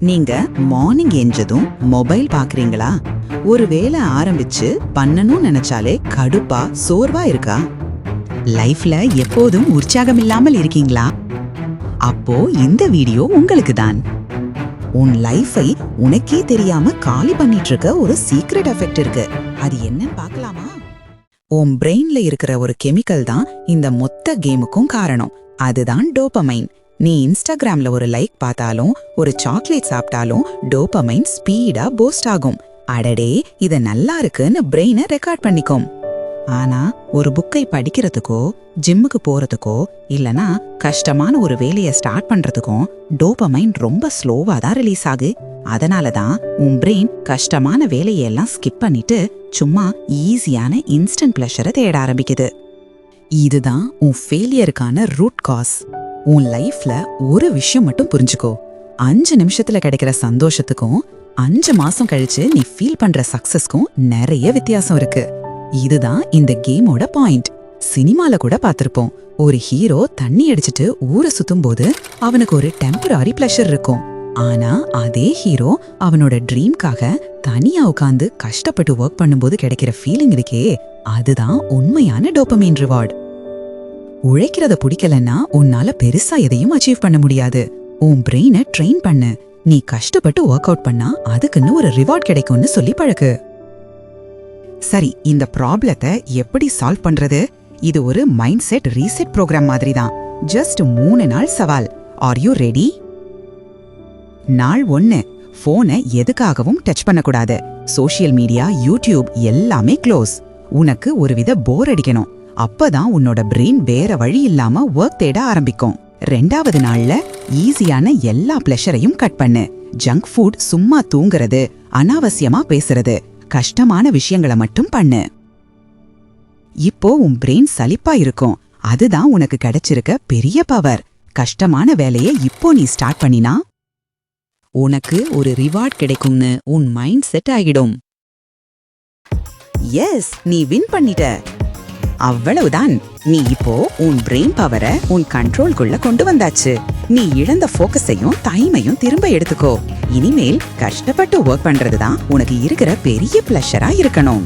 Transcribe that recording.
நீங்க morning எஞ்சதும் mobile பாக்குறீங்களா? ஒரு வேலை ஆரம்பிச்சு பண்ணணும்னு நினைச்சாலே கடுப்பா சோர்வா இருக்கா? லைஃப்ல எப்போதும் உற்சாகம் இல்லாமல் இருக்கீங்களா? அப்போ இந்த வீடியோ உங்களுக்கு தான் உன் லைஃபை உனக்கே தெரியாம காலி பண்ணிட்டு இருக்க ஒரு சீக்ரெட் எஃபெக்ட் இருக்கு. அது என்னன்னு பார்க்கலாமா உன் பிரெயின்ல இருக்கிற ஒரு கெமிக்கல் தான் இந்த மொத்த கேமுக்கும் காரணம். அதுதான் டோபமைன் நீ இன்ஸ்டாகிராம்ல ஒரு லைக் பார்த்தாலும் ஒரு சாக்லேட் சாப்பிட்டாலும் டோபமைன் ஸ்பீடா போஸ்ட் ஆகும். அடடே இது நல்லா இருக்குன்னு பிரெயினை ரெக்கார்ட் பண்ணிக்கும். ஆனா ஒரு புக்கை படிக்கிறதுக்கோ ஜிம்முக்கு போறதுக்கோ இல்லனா கஷ்டமான ஒரு வேலையை ஸ்டார்ட் பண்றதுக்கும் டோபமைன் ரொம்ப ஸ்லோவா தான் ரிலீஸ் ஆகு. அதனால தான் உன் பிரெயின் கஷ்டமான வேலையெல்லாம் ஸ்கிப் பண்ணிட்டு சும்மா ஈஸியான இன்ஸ்டன்ட் பிளஷரை தேட ஆரம்பிக்குது. இதுதான் உன் ஃபெயிலியருக்கான ரூட் காஸ் உன் லைஃப்ல ஒரு விஷயம் மட்டும் புரிஞ்சுக்கோ. அஞ்சு நிமிஷத்துல கிடைக்கிற சந்தோஷத்துக்கும் அஞ்சு மாசம் கழிச்சு நீ ஃபீல் பண்ற சக்சஸ்க்கும் நிறைய வித்தியாசம் இருக்கு. இதுதான் இந்த கேமோட பாயிண்ட் சினிமால கூட பார்த்திருப்போம். ஒரு ஹீரோ தண்ணி அடிச்சிட்டு ஊரை சுத்தும் போது அவனுக்கு ஒரு டெம்பரரி பிளஷர் இருக்கும். ஆனா அதே ஹீரோ அவனோட ட்ரீம்காக தனியா உட்காந்து கஷ்டப்பட்டு ஒர்க் பண்ணும்போது கிடைக்கிற ஃபீலிங் இருக்கே அதுதான் உண்மையான டோபமைன் ரிவார்ட் உழைக்கிறத பிடிக்கலன்னா உன்னால பெருசா எதையும் அச்சீவ் பண்ண முடியாது. உன் பிரெயினை ட்ரெயின் பண்ணு. நீ கஷ்டப்பட்டு ஒர்க் அவுட் பண்ணா அதுக்குன்னு ஒரு ரிவார்ட் கிடைக்கும்னு சொல்லி பழகு. சரி இந்த ப்ராப்ளத்தை எப்படி சால்வ் பண்றது? இது ஒரு மைண்ட் செட் ரீசெட் ப்ரோக்ராம் மாதிரி தான் ஜஸ்ட் மூணு நாள் சவால். ஆர் யூ ரெடி நாள் ஒன்னு. போனை எதுக்காகவும் டச் பண்ணக்கூடாது. சோஷியல் மீடியா யூடியூப் எல்லாமே க்ளோஸ் உனக்கு ஒருவித போர் அடிக்கணும். அப்பதான் உன்னோட பிரெயின் வேற வழி இல்லாம ஒர்க் தேட ஆரம்பிக்கும். ரெண்டாவது நாள்ல ஈஸியான எல்லா பிளஷரையும் கட் பண்ணு. ஜங்க் ஃபுட் சும்மா தூங்குறது அனாவசியமா பேசுறது கஷ்டமான விஷயங்களை மட்டும் பண்ணு. இப்போ உன் பிரெயின் சலிப்பா இருக்கும். அதுதான் உனக்கு கிடைச்சிருக்க பெரிய பவர் கஷ்டமான வேலையை இப்போ நீ ஸ்டார்ட் பண்ணினா உனக்கு ஒரு ரிவார்ட் கிடைக்கும்னு உன் மைண்ட் செட் ஆகிடும் எஸ் நீ வின் பண்ணிட்ட. அவ்வளவுதான். நீ இப்போ உன் பிரெயின் பவரை உன் கண்ட்ரோல்குள்ள கொண்டு வந்தாச்சு. நீ இழந்த ஃபோக்கஸையும் டைமையும் திரும்ப எடுத்துக்கோ. இனிமேல் கஷ்டப்பட்டு ஒர்க் பண்றது தான் உனக்கு இருக்கிற பெரிய பிளஷரா இருக்கணும்.